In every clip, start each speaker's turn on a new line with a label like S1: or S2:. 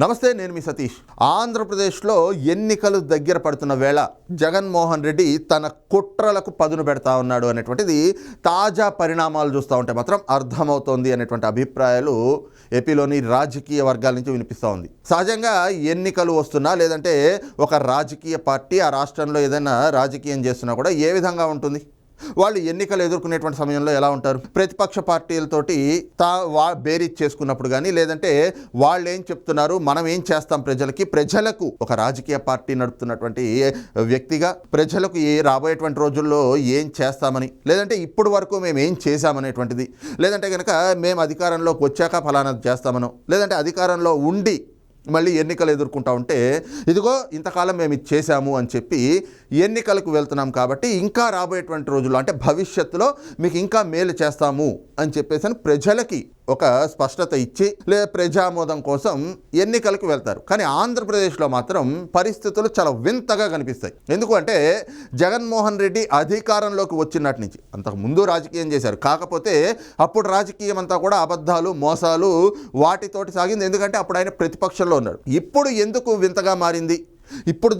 S1: నమస్తే నేను మీ సతీష్. ఆంధ్రప్రదేశ్లో ఎన్నికలు దగ్గర పడుతున్న వేళ జగన్మోహన్ రెడ్డి తన కుట్రలకు పదును పెడతా ఉన్నాడు అనేటువంటిది తాజా పరిణామాలు చూస్తూ ఉంటే మాత్రం అర్థమవుతోంది అనేటువంటి అభిప్రాయాలు ఏపీలోని రాజకీయ వర్గాల నుంచి వినిపిస్తూ ఉంది. సహజంగా ఎన్నికలు వస్తున్నా లేదంటే ఒక రాజకీయ పార్టీ ఆ రాష్ట్రంలో ఏదైనా రాజకీయం చేస్తున్నా కూడా ఏ విధంగా ఉంటుంది? వాళ్ళు ఎన్నికలు ఎదుర్కొనేటువంటి సమయంలో ఎలా ఉంటారు? ప్రతిపక్ష పార్టీలతోటి తా వా బేరీజ్ చేసుకున్నప్పుడు కానీ లేదంటే వాళ్ళు ఏం చెప్తున్నారు? మనం ఏం చేస్తాం ప్రజలకి? ప్రజలకు ఒక రాజకీయ పార్టీ నడుపుతున్నటువంటి వ్యక్తిగా ప్రజలకు ఏ రాబోయేటువంటి రోజుల్లో ఏం చేస్తామని లేదంటే ఇప్పుడు వరకు మేము ఏం చేశామనేటువంటిది. లేదంటే కనుక మేము అధికారంలోకి వచ్చాక ఫలానా చేస్తామనో లేదంటే అధికారంలో ఉండి మళ్ళీ ఎన్నికలు ఎదుర్కొంటా ఉంటే ఇదిగో ఇంతకాలం మేము ఇది చేశాము అని చెప్పి ఎన్నికలకు వెళ్తున్నాం కాబట్టి ఇంకా రాబోయేటువంటి రోజుల్లో అంటే భవిష్యత్తులో మీకు ఇంకా మేలు చేస్తాము అని చెప్పేసి అని ప్రజలకి ఒక స్పష్టత ఇచ్చి లేదా ప్రజామోదం కోసం ఎన్నికలకు వెళ్తారు. కానీ ఆంధ్రప్రదేశ్లో మాత్రం పరిస్థితులు చాలా వింతగా కనిపిస్తాయి. ఎందుకంటే జగన్మోహన్ రెడ్డి అధికారంలోకి వచ్చినట్టు నుంచి అంతకు ముందు రాజకీయం చేశారు. కాకపోతే అప్పుడు రాజకీయం అంతా కూడా అబద్ధాలు మోసాలు వాటితోటి సాగింది. ఎందుకంటే అప్పుడు ఆయన ప్రతిపక్షంలో ఉన్నాడు. ఇప్పుడు ఎందుకు వింతగా మారింది? ఇప్పుడు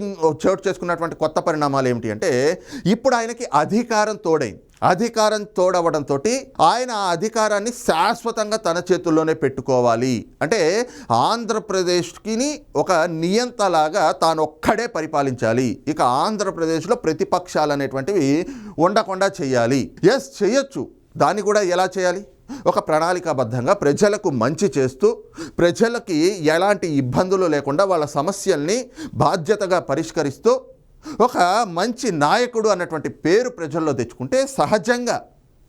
S1: చోటు చేసుకున్నటువంటి కొత్త పరిణామాలు ఏమిటి అంటే ఇప్పుడు ఆయనకి అధికారం తోడైంది అధికారం తోడవడంతో ఆయన ఆ అధికారాన్ని శాశ్వతంగా తన చేతుల్లోనే పెట్టుకోవాలి. అంటే ఆంధ్రప్రదేశ్కి ఒక నియంతలాగా తాను ఒక్కడే పరిపాలించాలి. ఇక ఆంధ్రప్రదేశ్లో ప్రతిపక్షాలు అనేటువంటివి ఉండకుండా చేయాలి. ఎస్ చేయొచ్చు. దాన్ని కూడా ఎలా చేయాలి? ఒక ప్రణాళికాబద్ధంగా ప్రజలకు మంచి చేస్తూ ప్రజలకి ఎలాంటి ఇబ్బందులు లేకుండా వాళ్ళ సమస్యల్ని బాధ్యతగా పరిష్కరిస్తూ ఒక మంచి నాయకుడు అన్నటువంటి పేరు ప్రజల్లో తెచ్చుకుంటే సహజంగా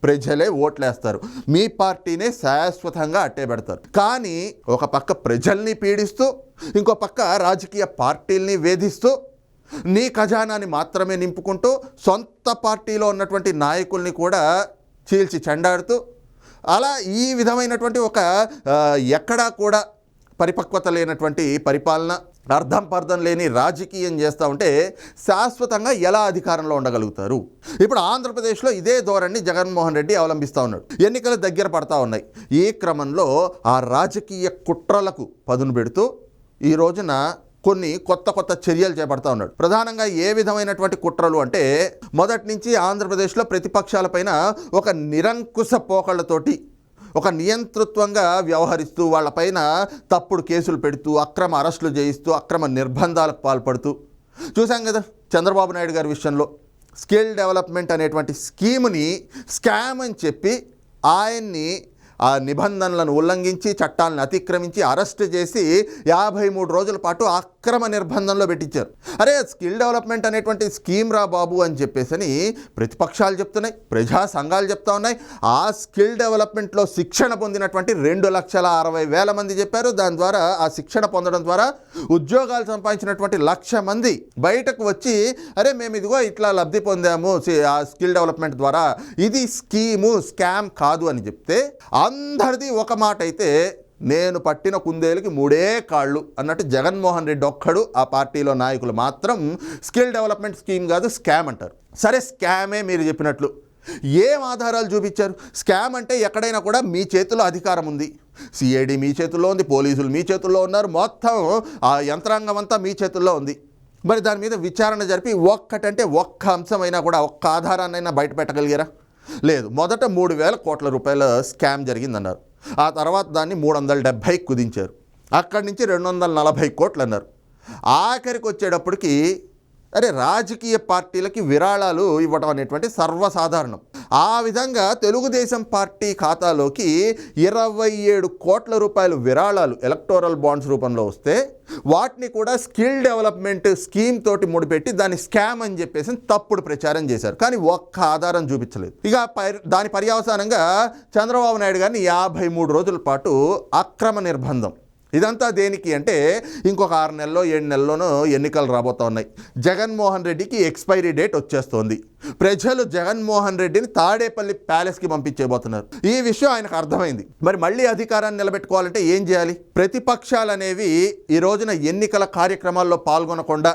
S1: ప్రజలే ఓట్లేస్తారు. మీ పార్టీనే శాశ్వతంగా అట్టే పెడతారు. కానీ ఒక పక్క ప్రజల్ని పీడిస్తూ ఇంకో పక్క రాజకీయ పార్టీల్ని వేధిస్తూ నీ ఖజానాని మాత్రమే నింపుకుంటూ సొంత పార్టీలో ఉన్నటువంటి నాయకుల్ని కూడా చీల్చి చెండాడుతూ అలా ఈ విధమైనటువంటి ఒక ఎక్కడా కూడా పరిపక్వత లేనటువంటి పరిపాలన అర్థం పర్థం లేని రాజకీయం చేస్తూ ఉంటే శాశ్వతంగా ఎలా అధికారంలో ఉండగలుగుతారు? ఇప్పుడు ఆంధ్రప్రదేశ్లో ఇదే ధోరణి జగన్మోహన్ రెడ్డి అవలంబిస్తూ ఉన్నాడు. ఎన్నికలు దగ్గర పడతా ఉన్నాయి. ఈ క్రమంలో ఆ రాజకీయ కుట్రలకు పదును పెడుతూ ఈ రోజున కొన్ని కొత్త కొత్త చర్యలు చేపడతా ఉన్నాడు. ప్రధానంగా ఏ విధమైనటువంటి కుట్రలు అంటే మొదటి నుంచి ఆంధ్రప్రదేశ్లో ప్రతిపక్షాలపైన ఒక నిరంకుశ పోకళ్ళతోటి ఒక నియంతృత్వంగా వ్యవహరిస్తూ వాళ్ళపైన తప్పుడు కేసులు పెడుతూ అక్రమ అరెస్టులు చేయిస్తూ అక్రమ నిర్బంధాలకు పాల్పడుతూ. చూసాం కదా చంద్రబాబు నాయుడు గారి విషయంలో. స్కిల్ డెవలప్మెంట్ అనేటువంటి స్కీమ్ని స్కామ్ అని చెప్పి ఆయన్ని ఆ నిబంధనలను ఉల్లంఘించి చట్టాలను అతిక్రమించి అరెస్ట్ చేసి యాభై మూడు రోజుల పాటు అక్రమ నిర్బంధంలో పెట్టించారు. అరే స్కిల్ డెవలప్మెంట్ అనేటువంటి స్కీమ్ రా బాబు అని చెప్పేసి అని ప్రతిపక్షాలు చెప్తున్నాయి ప్రజా సంఘాలు చెప్తా ఉన్నాయి. ఆ స్కిల్ డెవలప్మెంట్లో శిక్షణ పొందినటువంటి రెండు లక్షల అరవై వేల మంది చెప్పారు. దాని ద్వారా ఆ శిక్షణ పొందడం ద్వారా ఉద్యోగాలు సంపాదించినటువంటి లక్ష మంది బయటకు వచ్చి అరే మేము ఇదిగో ఇట్లా లబ్ధి పొందాము సి- ఆ స్కిల్ డెవలప్మెంట్ ద్వారా. ఇది స్కీము స్కామ్ కాదు అని చెప్తే ఆ అందరిది ఒక మాట అయితే నేను పట్టిన కుందేలుకి మూడే కాళ్ళు అన్నట్టు జగన్మోహన్ రెడ్డి ఒక్కడు ఆ పార్టీలో నాయకులు మాత్రం స్కిల్ డెవలప్మెంట్ స్కీమ్ కాదు స్కామ్ అంటారు. సరే స్కామే మీరు చెప్పినట్లు. ఏం ఆధారాలు చూపించారు? స్కామ్ అంటే ఎక్కడైనా కూడా మీ చేతిలో అధికారం ఉంది. సిఐడి మీ చేతుల్లో ఉంది పోలీసులు మీ చేతుల్లో ఉన్నారు మొత్తం ఆ యంత్రాంగం అంతా మీ చేతుల్లో ఉంది. మరి దాని మీద విచారణ జరిపి ఒక్కటంటే ఒక్క అంశమైనా కూడా ఒక్క ఆధారాన్నైనా బయట పెట్టగలిగారా? లేదు మొదట మూడు వేల కోట్ల రూపాయల స్కామ్ జరిగిందన్నారు. ఆ తర్వాత దాన్ని మూడు వందల డెబ్భై కుదించారు. అక్కడి నుంచి రెండు వందల నలభై కోట్లు అన్నారు ఆఖరికి వచ్చేటప్పటికి అరే రాజకీయ పార్టీలకి విరాళాలు ఇవ్వడం అనేటువంటి సర్వసాధారణం. ఆ విధంగా తెలుగుదేశం పార్టీ ఖాతాలోకి ఇరవై ఏడు కోట్ల రూపాయలు విరాళాలు ఎలక్టోరల్ బాండ్స్ రూపంలో వస్తే వాటిని కూడా స్కిల్ డెవలప్మెంట్ స్కీమ్ తోటి ముడిపెట్టి దాన్ని స్కామ్ అని చెప్పేసి తప్పుడు ప్రచారం చేశారు. కానీ ఒక్క ఆధారం చూపించలేదు. ఇక దాని పర్యవసానంగా చంద్రబాబు నాయుడు గారిని యాభై మూడు రోజుల పాటు అక్రమ నిర్బంధం ఇదంతా దేనికి అంటే ఇంకొక ఆరు నెలలో ఏడు నెలల్లోనూ ఎన్నికలు రాబోతా ఉన్నాయి జగన్మోహన్ రెడ్డికి ఎక్స్పైరీ డేట్ వచ్చేస్తోంది. ప్రజలు జగన్మోహన్ రెడ్డిని తాడేపల్లి ప్యాలెస్కి పంపించేయబోతున్నారు. ఈ విషయం ఆయనకు అర్థమైంది. మరి మళ్ళీ అధికారాన్ని నిలబెట్టుకోవాలంటే ఏం చేయాలి? ప్రతిపక్షాలు అనేవి ఈ రోజున ఎన్నికల కార్యక్రమాల్లో పాల్గొనకుండా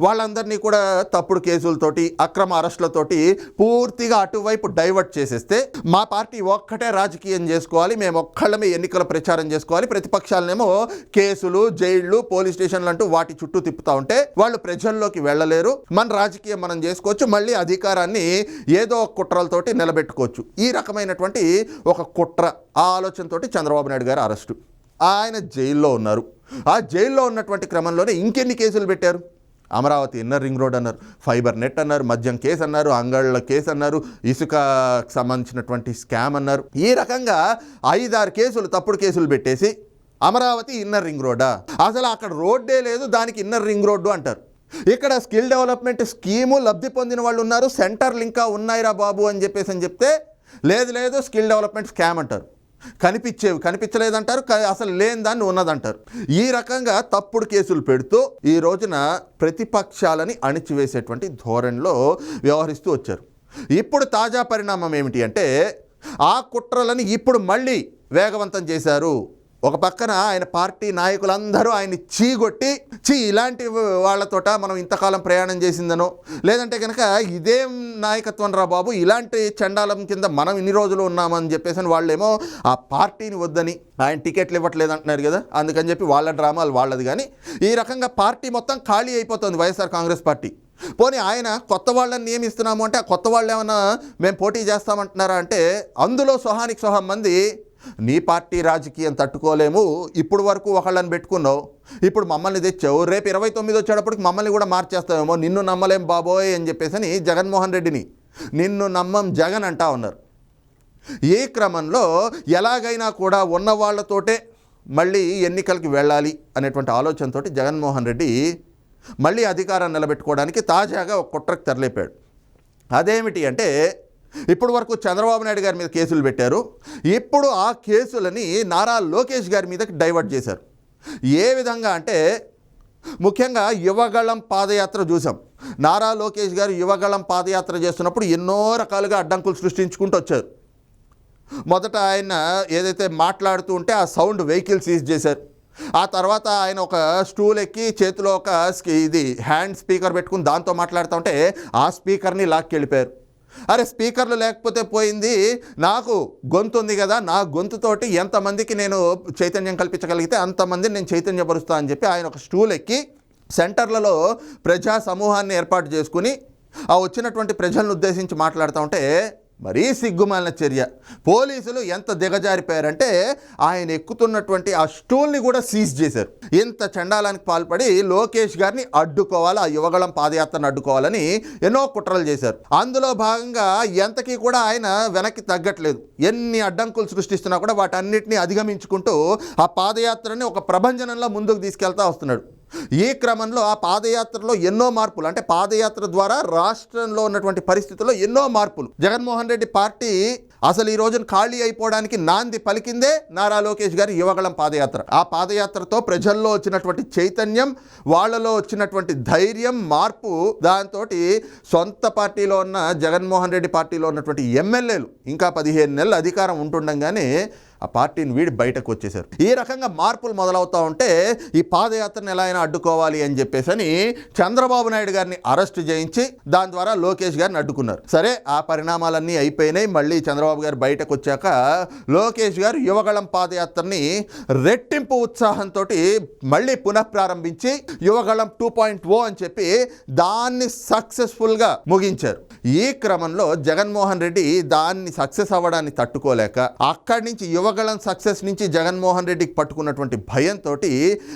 S1: వాళ్ళందరినీ కూడా తప్పుడు కేసులతోటి అక్రమ అరెస్టులతోటి పూర్తిగా అటువైపు డైవర్ట్ చేసేస్తే మా పార్టీ ఒక్కటే రాజకీయం చేసుకోవాలి మేము ఒక్కళ్ళమే ఎన్నికల ప్రచారం చేసుకోవాలి. ప్రతిపక్షాలనేమో కేసులు జైళ్ళు పోలీస్ స్టేషన్లు అంటూ వాటి చుట్టూ తిప్పుతా ఉంటే వాళ్ళు ప్రజల్లోకి వెళ్ళలేరు. మన రాజకీయం మనం చేసుకోవచ్చు మళ్ళీ అధికారాన్ని ఏదో ఒక కుట్రలతోటి నిలబెట్టుకోవచ్చు. ఈ రకమైనటువంటి ఒక కుట్ర ఆ ఆలోచనతోటి చంద్రబాబు నాయుడు గారు అరెస్టు. ఆయన జైల్లో ఉన్నారు. ఆ జైల్లో ఉన్నటువంటి క్రమంలోనే ఇంకెన్ని కేసులు పెట్టారు? అమరావతి ఇన్నర్ రింగ్ రోడ్ అన్నారు ఫైబర్ నెట్ అన్నారు మద్యం కేసు అన్నారు అంగళ్ళ కేసు అన్నారు ఇసుకకు సంబంధించినటువంటి స్కామ్ అన్నారు. ఈ రకంగా ఐదారు కేసులు తప్పుడు కేసులు పెట్టేసి అమరావతి ఇన్నర్ రింగ్ రోడ్డా? అసలు అక్కడ రోడ్డే లేదు దానికి ఇన్నర్ రింగ్ రోడ్డు అంటారు. ఇక్కడ స్కిల్ డెవలప్మెంట్ స్కీము లబ్ధి పొందిన వాళ్ళు ఉన్నారు సెంటర్లు ఇంకా ఉన్నాయిరా బాబు అని చెప్పేసి అని చెప్తే లేదు లేదు స్కిల్ డెవలప్మెంట్ స్కామ్ అంటారు. కనిపించేవి కనిపించలేదంటారు అసలు లేని దాన్ని ఉన్నదంటారు. ఈ రకంగా తప్పుడు కేసులు పెడుతూ ఈ రోజున ప్రతిపక్షాలని అణిచివేసేటువంటి ధోరణిలో వ్యవహరిస్తూ వచ్చారు. ఇప్పుడు తాజా పరిణామం ఏమిటి అంటే ఆ కుట్రలని ఇప్పుడు మళ్ళీ వేగవంతం చేశారు ఒక పక్కన ఆయన పార్టీ నాయకులందరూ ఆయన్ని చీగొట్టి చీ ఇలాంటి వాళ్ళతోట మనం ఇంతకాలం ప్రయాణం చేసిందనో లేదంటే కనుక ఇదేం నాయకత్వం రా బాబు ఇలాంటి చండాలం కింద మనం ఇన్ని రోజులు ఉన్నామని చెప్పేసి వాళ్ళేమో ఆ పార్టీని వద్దని ఆయన టికెట్లు ఇవ్వట్లేదు అంటున్నారు కదా అందుకని చెప్పి వాళ్ళ డ్రామాలు వాళ్ళది కానీ ఈ రకంగా పార్టీ మొత్తం ఖాళీ అయిపోతుంది వైఎస్ఆర్ కాంగ్రెస్ పార్టీ. పోనీ ఆయన కొత్త వాళ్ళని నియమిస్తున్నాము అంటే ఆ కొత్త వాళ్ళు ఏమైనా మేము పోటీ చేస్తామంటున్నారా అంటే అందులో సొహానికి సొహం మంది నీ పార్టీ రాజకీయం తట్టుకోలేము ఇప్పుడు వరకు ఒకళ్ళని పెట్టుకున్నావు. ఇప్పుడు మమ్మల్ని తెచ్చావు. రేపు ఇరవై తొమ్మిది వచ్చేటప్పటికి మమ్మల్ని కూడా మార్చేస్తావేమో నిన్ను నమ్మలేం బాబోయ్ అని చెప్పేసి అని జగన్మోహన్ రెడ్డిని నిన్ను నమ్మం జగన్ అంటా ఉన్నారు. ఈ క్రమంలో ఎలాగైనా కూడా ఉన్న వాళ్ళతోటే మళ్ళీ ఎన్నికలకి వెళ్ళాలి అనేటువంటి ఆలోచనతోటి జగన్మోహన్ రెడ్డి మళ్ళీ అధికారాన్ని నిలబెట్టుకోవడానికి తాజాగా ఒక కుట్రకు తెరలేపాడు. అదేమిటి అంటే ఇప్పుడు వరకు చంద్రబాబు నాయుడు గారి మీద కేసులు పెట్టారు. ఇప్పుడు ఆ కేసులని నారా లోకేష్ గారి మీదకి డైవర్ట్ చేశారు. ఏ విధంగా అంటే ముఖ్యంగా యువగళం పాదయాత్ర చూసాం నారా లోకేష్ గారు యువగళం పాదయాత్ర చేస్తున్నప్పుడు ఎన్నో రకాలుగా అడ్డంకులు సృష్టించుకుంటూ వచ్చారు. మొదట ఆయన ఏదైతే మాట్లాడుతూ ఉంటే ఆ సౌండ్ వెహికల్ సీజ్ చేశారు. ఆ తర్వాత ఆయన ఒక స్టూల్ ఎక్కి చేతిలో ఒక స్కి- ఇది హ్యాండ్ స్పీకర్ పెట్టుకుని దాంతో మాట్లాడుతూ ఉంటే ఆ స్పీకర్ని లాక్కెళ్ళిపోయారు. అరే స్పీకర్లు లేకపోతే పోయింది. నాకు గొంతు ఉంది కదా నా గొంతుతోటి ఎంతమందికి నేను చైతన్యం కల్పించగలిగితే అంతమందిని నేను చైతన్యపరుస్తా అని చెప్పి ఆయన ఒక స్టూల్ ఎక్కి సెంటర్లలో ప్రజా సమూహాన్ని ఏర్పాటు చేసుకుని ఆ వచ్చినటువంటి ప్రజలను ఉద్దేశించి మాట్లాడుతూ ఉంటే మరీ సిగ్గుమాలిన చర్య. పోలీసులు ఎంత దిగజారిపోయారంటే ఆయన ఎక్కుతున్నటువంటి ఆ స్టూల్ని కూడా సీజ్ చేశారు. ఇంత చండాలానికి పాల్పడి లోకేష్ గారిని అడ్డుకోవాలి ఆ యువగళం పాదయాత్రను అడ్డుకోవాలని ఎన్నో కుట్రలు చేశారు. అందులో భాగంగా ఎంతకీ కూడా ఆయన వెనక్కి తగ్గట్లేదు. ఎన్ని అడ్డంకులు సృష్టిస్తున్నా కూడా వాటన్నిటిని అధిగమించుకుంటూ ఆ పాదయాత్రని ఒక ప్రభంజనంలో ముందుకు తీసుకెళ్తా వస్తున్నాడు. ఈ క్రమంలో ఆ పాదయాత్రలో ఎన్నో మార్పులు అంటే పాదయాత్ర ద్వారా రాష్ట్రంలో ఉన్నటువంటి పరిస్థితుల్లో ఎన్నో మార్పులు. జగన్మోహన్ రెడ్డి పార్టీ అసలు ఈ రోజున ఖాళీ అయిపోవడానికి నాంది పలికిందే నారా లోకేష్ గారి యువగళం పాదయాత్ర. ఆ పాదయాత్రతో ప్రజల్లో వచ్చినటువంటి చైతన్యం వాళ్ళలో వచ్చినటువంటి ధైర్యం మార్పు దాంతో సొంత పార్టీలో ఉన్న జగన్మోహన్ రెడ్డి పార్టీలో ఉన్నటువంటి ఎమ్మెల్యేలు ఇంకా పదిహేను నెలలు అధికారం ఉంటుండగానే ఆ పార్టీని వీడి బయటకు వచ్చేసారు ఈ రకంగా మార్పులు మొదలవుతూ ఉంటే ఈ పాదయాత్రను ఎలా అయినా అడ్డుకోవాలి అని చెప్పేసి అని చంద్రబాబు నాయుడు గారిని అరెస్ట్ చేయించి దాని ద్వారా లోకేష్ గారిని అడ్డుకున్నారు. సరే ఆ పరిణామాలన్నీ అయిపోయినాయి మళ్ళీ చంద్రబాబు గారు బయటకు వచ్చాక లోకేష్ గారు యువగళం పాదయాత్రని రెట్టింపు ఉత్సాహంతో మళ్ళీ పునఃప్రారంభించి యువగళం టూ పాయింట్ ఓ అని చెప్పి దాన్ని సక్సెస్ఫుల్గా ముగించారు. ఈ క్రమంలో జగన్మోహన్ రెడ్డి దాన్ని సక్సెస్ అవ్వడాన్ని తట్టుకోలేక అక్కడి నుంచి యువగళం సక్సెస్ నుంచి జగన్మోహన్ రెడ్డికి పట్టుకున్నటువంటి భయంతో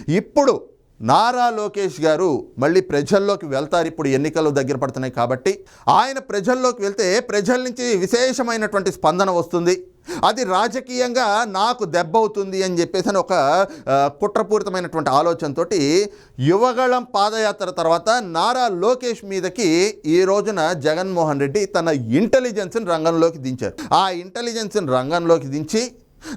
S1: ఇప్పుడు నారా లోకేష్ గారు మళ్ళీ ప్రజల్లోకి వెళ్తారు ఇప్పుడు ఎన్నికలు దగ్గర పడుతున్నాయి కాబట్టి ఆయన ప్రజల్లోకి వెళ్తే ప్రజల నుంచి విశేషమైనటువంటి స్పందన వస్తుంది. అది రాజకీయంగా నాకు దెబ్బ అవుతుంది అని చెప్పేసి అని ఒక కుట్రపూరితమైనటువంటి ఆలోచనతో యువగళం పాదయాత్ర తర్వాత నారా లోకేష్ మీదకి ఈ రోజున జగన్మోహన్ రెడ్డి తన ఇంటెలిజెన్స్ని రంగంలోకి దించారు. ఆ ఇంటెలిజెన్స్ని రంగంలోకి దించి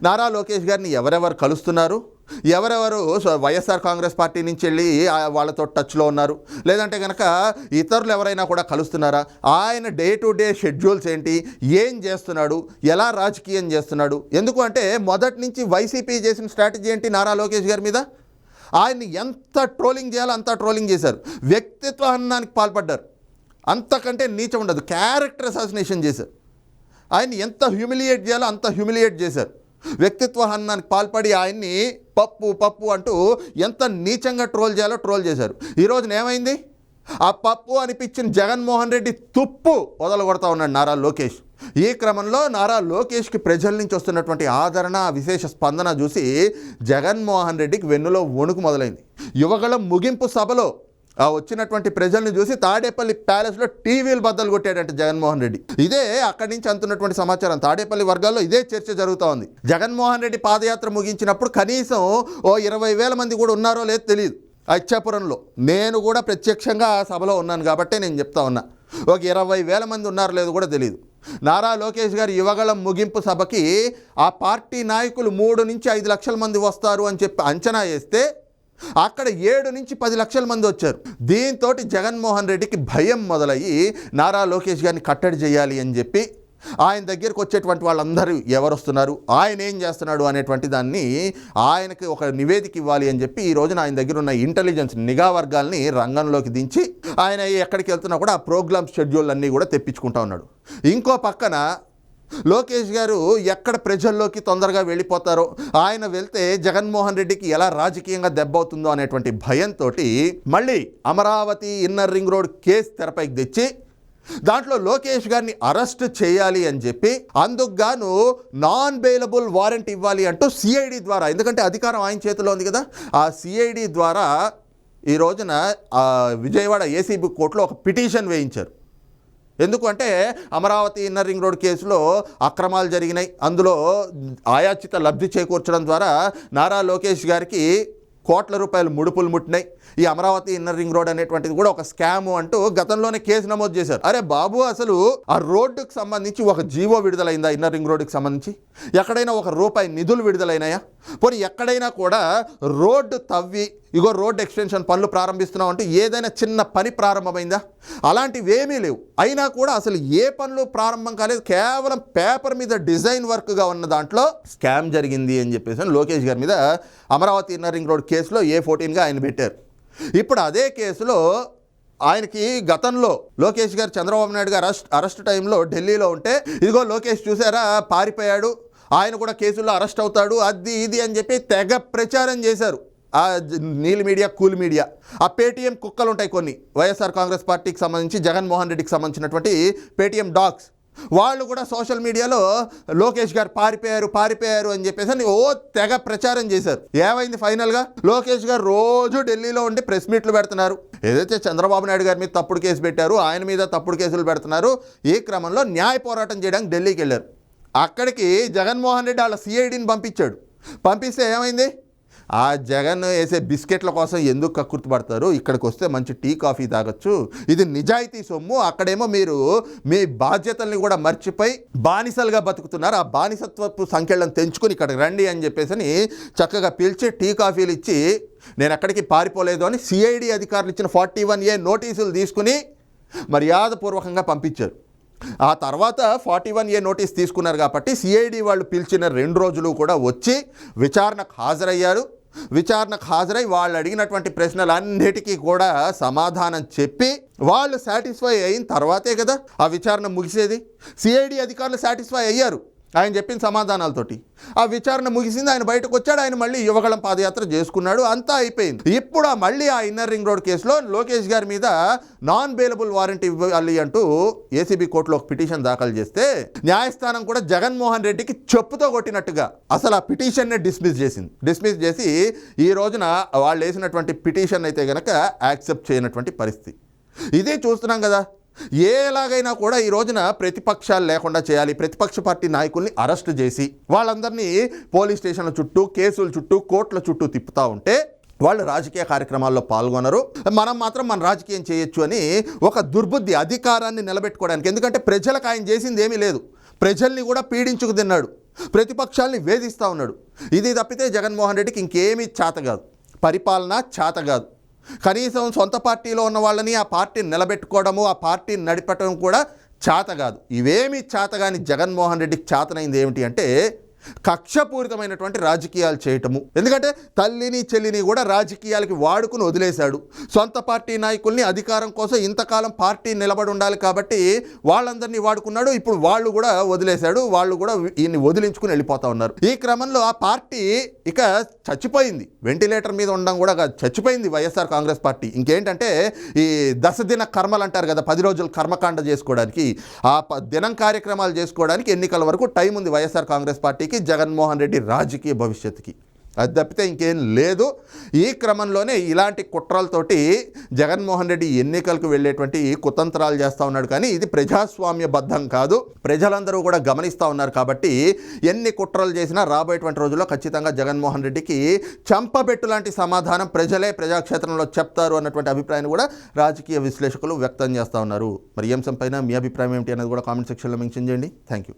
S1: నారా లోకేష్ గారిని ఎవరెవరు కలుస్తున్నారు? ఎవరెవరు వైఎస్ఆర్ కాంగ్రెస్ పార్టీ నుంచి వెళ్ళి వాళ్ళతో టచ్లో ఉన్నారు? లేదంటే కనుక ఇతరులు ఎవరైనా కూడా కలుస్తున్నారా? ఆయన డే టు డే షెడ్యూల్స్ ఏంటి? ఏం చేస్తున్నాడు? ఎలా రాజకీయం చేస్తున్నాడు? ఎందుకు అంటే మొదటి నుంచి వైసీపీ చేసిన స్ట్రాటజీ ఏంటి నారా లోకేష్ గారి మీద? ఆయన్ని ఎంత ట్రోలింగ్ చేయాలో అంత ట్రోలింగ్ చేశారు. వ్యక్తిత్వ అన్నానికి పాల్పడ్డారు. అంతకంటే నీచం ఉండదు. క్యారెక్టర్ అసాసినేషన్ చేశారు. ఆయన ఎంత హ్యూమిలియేట్ చేయాలో అంత హ్యూమిలియేట్ చేశారు. వ్యక్తిత్వ హననానికి పాల్పడి ఆయన్ని పప్పు పప్పు అంటూ ఎంత నీచంగా ట్రోల్ చేయాలో ట్రోల్ చేశారు. ఈరోజున ఏమైంది? ఆ పప్పు అనిపించిన జగన్మోహన్ రెడ్డి తుప్పు వదలగొడతా ఉన్నాడు నారా లోకేష్. ఈ క్రమంలో నారా లోకేష్కి ప్రజల నుంచి వస్తున్నటువంటి ఆదరణ విశేష స్పందన చూసి జగన్మోహన్ రెడ్డికి వెన్నులో వణుకు మొదలైంది. యువగళం ముగింపు సభలో ఆ వచ్చినటువంటి ప్రజల్ని చూసి తాడేపల్లి ప్యాలెస్లో టీవీలు బద్దలు కొట్టాడంట జగన్మోహన్ రెడ్డి. ఇదే అక్కడి నుంచి అందుతున్నటువంటి సమాచారం. తాడేపల్లి వర్గాల్లో ఇదే చర్చ జరుగుతూ ఉంది. జగన్మోహన్ రెడ్డి పాదయాత్ర ముగించినప్పుడు కనీసం ఓ ఇరవై వేల మంది కూడా ఉన్నారో లేదో తెలియదు. అచ్చాపురంలో నేను కూడా ప్రత్యక్షంగా ఆ సభలో ఉన్నాను కాబట్టే నేను చెప్తా ఉన్నా. ఒక ఇరవై వేల మంది ఉన్నారో లేదో కూడా తెలియదు. నారా లోకేష్ గారి యువగళం ముగింపు సభకి ఆ పార్టీ నాయకులు మూడు నుంచి ఐదు లక్షల మంది వస్తారు అని చెప్పి అంచనా వేస్తే అక్కడ ఏడు నుంచి పది లక్షల మంది వచ్చారు. దీంతో జగన్మోహన్ రెడ్డికి భయం మొదలయ్యి నారా లోకేష్ గారిని కట్టడి చేయాలి అని చెప్పి ఆయన దగ్గరికి వచ్చేటువంటి వాళ్ళందరూ ఎవరు వస్తున్నారు ఆయన ఏం చేస్తున్నాడు అనేటువంటి దాన్ని ఆయనకి ఒక నివేదిక ఇవ్వాలి అని చెప్పి ఈ రోజున ఆయన దగ్గర ఉన్న ఇంటెలిజెన్స్ నిఘా వర్గాల్ని రంగంలోకి దించి ఆయన ఎక్కడికి వెళ్తున్నా కూడా ఆ ప్రోగ్రామ్ షెడ్యూల్ అన్నీ కూడా తెప్పించుకుంటా ఉన్నాడు. ఇంకో పక్కన లోకేష్ గారు ఎక్కడ ప్రజల్లోకి తొందరగా వెళ్ళిపోతారో ఆయన వెళ్తే జగన్మోహన్ రెడ్డికి ఎలా రాజకీయంగా దెబ్బవుతుందో అనేటువంటి భయంతో మళ్ళీ Amaravati inner ring road case తెరపైకి తెచ్చి దాంట్లో లోకేష్ గారిని అరెస్ట్ చేయాలి అని చెప్పి అందుకు గాను నాన్ బెయిలబుల్ వారెంట్ ఇవ్వాలి అంటూ సిఐడి ద్వారా ఎందుకంటే అధికారం ఆయన చేతిలో ఉంది కదా ఆ సిఐడి ద్వారా ఈ రోజున విజయవాడ ఏసీబీ కోర్టులో ఒక పిటిషన్ వేయించారు. ఎందుకంటే అమరావతి ఇన్నర్ రింగ్ రోడ్ కేసులో అక్రమాలు జరిగినాయి. అందులో ఆయాచిత లబ్ధి చేకూర్చడం ద్వారా నారా లోకేష్ గారికి కోట్ల రూపాయలు ముడుపులు ముట్టినాయి. ఈ అమరావతి ఇన్నర్ రింగ్ రోడ్ అనేటువంటిది కూడా ఒక స్కామ్ అంటూ గతంలోనే కేసు నమోదు చేశారు. అరే బాబు అసలు ఆ రోడ్డుకు సంబంధించి ఒక జీవో విడుదలైందా ఇన్నర్ రింగ్ రోడ్డుకి సంబంధించి? ఎక్కడైనా ఒక రూపాయి నిధులు విడుదలైనాయా? పోనీ ఎక్కడైనా కూడా రోడ్డు తవ్వి ఇగో రోడ్ ఎక్స్టెన్షన్ పనులు ప్రారంభిస్తున్నాం అంటే ఏదైనా చిన్న పని ప్రారంభమైందా? అలాంటివి ఏమీ లేవు. అయినా కూడా అసలు ఏ పనులు ప్రారంభం కాలేదు. కేవలం పేపర్ మీద డిజైన్ వర్క్గా ఉన్న దాంట్లో స్కామ్ జరిగింది అని చెప్పేసి లోకేష్ గారి మీద అమరావతి ఇన్నర్ రింగ్ రోడ్ కేసులో ఏ ఫోర్టీన్గా ఆయన పెట్టారు. ఇప్పుడు అదే కేసులో ఆయనకి గతంలో లోకేష్ గారు చంద్రబాబు నాయుడు గారు అరెస్ట్ అరెస్ట్ టైంలో ఢిల్లీలో ఉంటే ఇదిగో లోకేష్ చూసారా పారిపోయాడు. ఆయన కూడా కేసుల్లో అరెస్ట్ అవుతాడు. అది ఇది అని చెప్పి తెగ ప్రచారం చేశారు. ఆ నీలి మీడియా కూల్ మీడియా. ఆ పేటీఎం కుక్కలు ఉంటాయి కొన్ని. వైఎస్ఆర్ కాంగ్రెస్ పార్టీకి సంబంధించి జగన్మోహన్ రెడ్డికి సంబంధించినటువంటి పేటీఎం డాగ్స్. వాళ్ళు కూడా సోషల్ మీడియాలో లోకేష్ గారు పారిపోయారు పారిపోయారు అని చెప్పేసి అని ఓ తెగ ప్రచారం చేశారు. ఏమైంది ఫైనల్గా? లోకేష్ గారు రోజు ఢిల్లీలో ఉండి ప్రెస్ మీట్లు పెడుతున్నారు. ఏదైతే చంద్రబాబు నాయుడు గారి మీద తప్పుడు కేసు పెట్టారు ఆయన మీద తప్పుడు కేసులు పెడుతున్నారు ఈ క్రమంలో న్యాయ పోరాటం చేయడానికి ఢిల్లీకి వెళ్ళారు. అక్కడికి జగన్మోహన్ రెడ్డి వాళ్ళ సిఐడిని పంపించాడు. పంపిస్తే ఏమైంది? ఆ జగన్ వేసే బిస్కెట్ల కోసం ఎందుకు కక్కుర్తిపడతారు? ఇక్కడికి వస్తే మంచి టీ కాఫీ తాగొచ్చు. ఇది నిజాయితీ సొమ్ము. అక్కడేమో మీరు మీ బాధ్యతల్ని కూడా మర్చిపోయి బానిసలుగా బతుకుతున్నారు. ఆ బానిసత్వపు సంఖ్యలను తెంచుకుని ఇక్కడికి రండి అని చెప్పేసి అని చక్కగా పిలిచి టీ కాఫీలు ఇచ్చి నేను ఎక్కడికి పారిపోలేదు అని సిఐడి అధికారులు ఇచ్చిన ఫార్టీ వన్ ఏ నోటీసులు తీసుకుని మర్యాదపూర్వకంగా పంపించారు. ఆ తర్వాత ఫార్టీ వన్ ఏ నోటీస్ తీసుకున్నారు కాబట్టి సిఐడి వాళ్ళు పిలిచిన రెండు రోజులు కూడా వచ్చి విచారణకు హాజరయ్యారు. విచారణకు హాజరై వాళ్ళు అడిగినటువంటి ప్రశ్నలన్నిటికీ కూడా సమాధానం చెప్పి వాళ్ళు సాటిస్ఫై అయిన తర్వాతే కదా ఆ విచారణ ముగిసేది. సిఐడి అధికారులు సాటిస్ఫై అయ్యారు. ఆయన చెప్పిన సమాధానాలతోటి. ఆ విచారణ ముగిసింది ఆయన బయటకు వచ్చాడు ఆయన మళ్ళీ యువగళం పాదయాత్ర చేసుకున్నాడు అంతా అయిపోయింది. ఇప్పుడు ఆ మళ్ళీ ఆ ఇన్నర్ రింగ్ రోడ్ కేసులో లోకేష్ గారి మీద నాన్ బెయిలబుల్ వారెంట్ ఇవ్వాలి అంటూ ఏసీబీ కోర్టులో ఒక పిటిషన్ దాఖలు చేస్తే న్యాయస్థానం కూడా జగన్మోహన్ రెడ్డికి చెప్పుతో కొట్టినట్టుగా అసలు ఆ పిటిషన్నే డిస్మిస్ చేసింది. డిస్మిస్ చేసి ఈ రోజున వాళ్ళు వేసినటువంటి పిటిషన్ అయితే కనుక యాక్సెప్ట్ చేయనటువంటి పరిస్థితి. ఇదే చూస్తున్నాం కదా ఎలాగైనా కూడా ఈ రోజున ప్రతిపక్షాలు లేకుండా చేయాలి. ప్రతిపక్ష పార్టీ నాయకుల్ని అరెస్ట్ చేసి వాళ్ళందరినీ పోలీస్ స్టేషన్ల చుట్టూ కేసుల చుట్టూ కోర్టుల చుట్టూ తిప్పుతూ ఉంటే వాళ్ళు రాజకీయ కార్యక్రమాల్లో పాల్గొనరు. మనం మాత్రం మన రాజకీయం చేయొచ్చు అని ఒక దుర్బుద్ధి అధికారాన్ని నిలబెట్టుకోవడానికి. ఎందుకంటే ప్రజలకు ఆయన చేసింది ఏమీ లేదు. ప్రజల్ని కూడా పీడించుకు తిన్నాడు. ప్రతిపక్షాల్ని వేధిస్తూ ఉన్నాడు. ఇది తప్పితే జగన్మోహన్ రెడ్డికి ఇంకేమీ చేత కాదు. పరిపాలన చేత కాదు. కనీసం సొంత పార్టీలో ఉన్న వాళ్ళని ఆ పార్టీని నిలబెట్టుకోవడము ఆ పార్టీని నడిపటం కూడా చేత కాదు. ఇవేమీ చేత జగన్మోహన్ రెడ్డికి చేతనైంది ఏమిటి అంటే కక్షపూరితమైనటువంటి రాజకీయాలు చేయటము. ఎందుకంటే తల్లిని చెల్లిని కూడా రాజకీయాలకి వాడుకుని వదిలేశాడు. సొంత పార్టీ నాయకుల్ని అధికారం కోసం ఇంతకాలం పార్టీ నిలబడి ఉండాలి కాబట్టి వాళ్ళందరినీ వాడుకున్నాడు. ఇప్పుడు వాళ్ళు కూడా వదిలేశాడు. వాళ్ళు కూడా ఈయన్ని వదిలించుకుని వెళ్ళిపోతా ఉన్నారు. ఈ క్రమంలో ఆ పార్టీ ఇక చచ్చిపోయింది. వెంటిలేటర్ మీద ఉండడం కూడా చచ్చిపోయింది వైఎస్ఆర్ కాంగ్రెస్ పార్టీ. ఇంకేంటంటే ఈ దశ దిన కర్మలు అంటారు కదా పది రోజులు కర్మకాండ చేసుకోవడానికి ఆ ప- దినం కార్యక్రమాలు చేసుకోవడానికి ఎన్నికల వరకు టైం ఉంది వైఎస్ఆర్ కాంగ్రెస్ పార్టీకి. జగన్మోహన్ రెడ్డి రాజకీయ భవిష్యత్తుకి. అది తప్పితే ఇంకేం లేదు. ఈ క్రమంలోనే ఇలాంటి కుట్రలతోటి జగన్మోహన్ రెడ్డి ఎన్నికలకు వెళ్ళేటువంటి కుతంత్రాలు చేస్తూ ఉన్నాడు. కానీ ఇది ప్రజాస్వామ్యబద్ధం కాదు. ప్రజలందరూ కూడా గమనిస్తూ ఉన్నారు కాబట్టి ఎన్ని కుట్రలు చేసినా రాబోయేటువంటి రోజుల్లో ఖచ్చితంగా జగన్మోహన్ రెడ్డికి చంపబెట్టు లాంటి సమాధానం ప్రజలే ప్రజాక్షేత్రంలో చెప్తారు అన్నటువంటి అభిప్రాయాన్ని కూడా రాజకీయ విశ్లేషకులు వ్యక్తం చేస్తూ ఉన్నారు. మరి ఈ అంశంపైన మీ అభిప్రాయం ఏమిటి అనేది కూడా కామెంట్ సెక్షన్లో మెన్షన్ చేయండి. Thank you